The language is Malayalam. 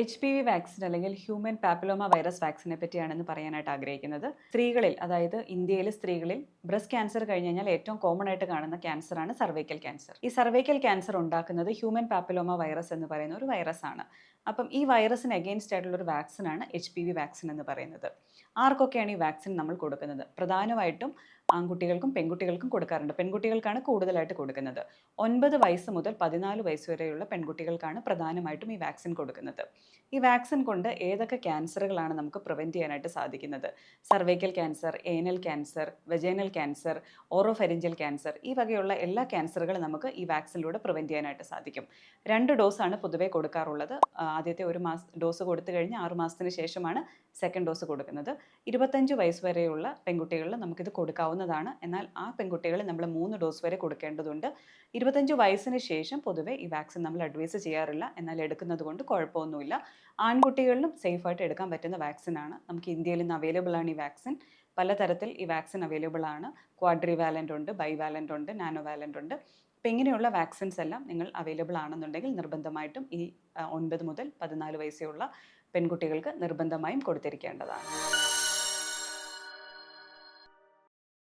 എച്ച് പി വി വാക്സിൻ അല്ലെങ്കിൽ ഹ്യൂമൻ പാപ്പിലോമ വൈറസ് വാക്സിനെ പറ്റിയാണെന്ന് പറയാനായിട്ട് ആഗ്രഹിക്കുന്നത്. സ്ത്രീകളിൽ അതായത് ഇന്ത്യയിലെ സ്ത്രീകളിൽ ബ്രസ്റ്റ് ക്യാൻസർ കഴിഞ്ഞ് കഴിഞ്ഞാൽ ഏറ്റവും കോമൺ ആയിട്ട് കാണുന്ന ക്യാൻസറാണ് സർവൈക്കൽ ക്യാൻസർ ഈ സർവൈക്കൽ ക്യാൻസർ ഉണ്ടാക്കുന്നത് ഹ്യൂമൻ പാപ്പിലോമ വൈറസ് എന്ന് പറയുന്ന ഒരു വൈറസ് ആണ്. അപ്പം ഈ വൈറസിന് അഗെയിൻസ്റ്റ് ആയിട്ടുള്ള ഒരു വാക്സിനാണ് എച്ച് പി വി വാക്സിൻ എന്ന് പറയുന്നത്. ആർക്കൊക്കെയാണ് ഈ വാക്സിൻ നമ്മൾ കൊടുക്കുന്നത്? പ്രധാനമായിട്ടും ആൺകുട്ടികൾക്കും പെൺകുട്ടികൾക്കും കൊടുക്കാറുണ്ട്. പെൺകുട്ടികൾക്കാണ് കൂടുതലായിട്ട് കൊടുക്കുന്നത്. ഒൻപത് വയസ്സ് മുതൽ പതിനാല് വയസ്സ് വരെയുള്ള പെൺകുട്ടികൾക്കാണ് പ്രധാനമായിട്ടും ഈ വാക്സിൻ കൊടുക്കുന്നത്. ഈ വാക്സിൻ കൊണ്ട് ഏതൊക്കെ ക്യാൻസറുകളാണ് നമുക്ക് പ്രിവെന്റ് ചെയ്യാനായിട്ട് സാധിക്കുന്നത്? Cervical cancer anal cancer vaginal cancer oropharyngeal cancer ഈ വകയുള്ള എല്ലാ ക്യാൻസറുകളും നമുക്ക് ഈ വാക്സിനിലൂടെ പ്രിവെന്റ് ചെയ്യാനായിട്ട് സാധിക്കും. രണ്ട് ഡോസാണ് പൊതുവെ കൊടുക്കാറുള്ളത്. ആദ്യത്തെ ഒരു മാസ ഡോസ് കൊടുത്തു കഴിഞ്ഞ് ആറു മാസത്തിന് ശേഷമാണ് സെക്കൻഡ് ഡോസ് കൊടുക്കുന്നത്. ഇരുപത്തഞ്ച് വയസ്സ് വരെയുള്ള പെൺകുട്ടികളിൽ നമുക്കിത് കൊടുക്കാവുന്നതാണ്. എന്നാൽ ആ പെൺകുട്ടികളിൽ നമ്മൾ മൂന്ന് ഡോസ് വരെ കൊടുക്കേണ്ടതുണ്ട്. ഇരുപത്തഞ്ച് വയസ്സിന് ശേഷം പൊതുവെ ഈ വാക്സിൻ നമ്മൾ അഡ്വൈസ് ചെയ്യാറില്ല. എന്നാൽ എടുക്കുന്നത് കൊണ്ട് കുഴപ്പമൊന്നുമില്ല. ആൺകുട്ടികളിലും സേഫായിട്ട് എടുക്കാൻ പറ്റുന്ന വാക്സിനാണ് നമുക്ക് ഇന്ത്യയിൽ ഇന്ന് അവൈലബിൾ ആണ് ഈ വാക്സിൻ പലതരത്തിൽ ഈ വാക്സിൻ അവൈലബിൾ ആണ്. ക്വാഡ്രി വാലന്റ് ഉണ്ട് ബൈ വാലന്റ് ഉണ്ട് നാനോ വാലന്റ് ഉണ്ട്. അപ്പോൾ ഇങ്ങനെയുള്ള വാക്സിൻസ് എല്ലാം നിങ്ങൾ അവൈലബിൾ ആണെന്നുണ്ടെങ്കിൽ നിർബന്ധമായിട്ടും ഈ ഒൻപത് മുതൽ പതിനാല് വയസ്സുള്ള പെൺകുട്ടികൾക്ക് നിർബന്ധമായും കൊടുത്തിരിക്കേണ്ടതാണ്.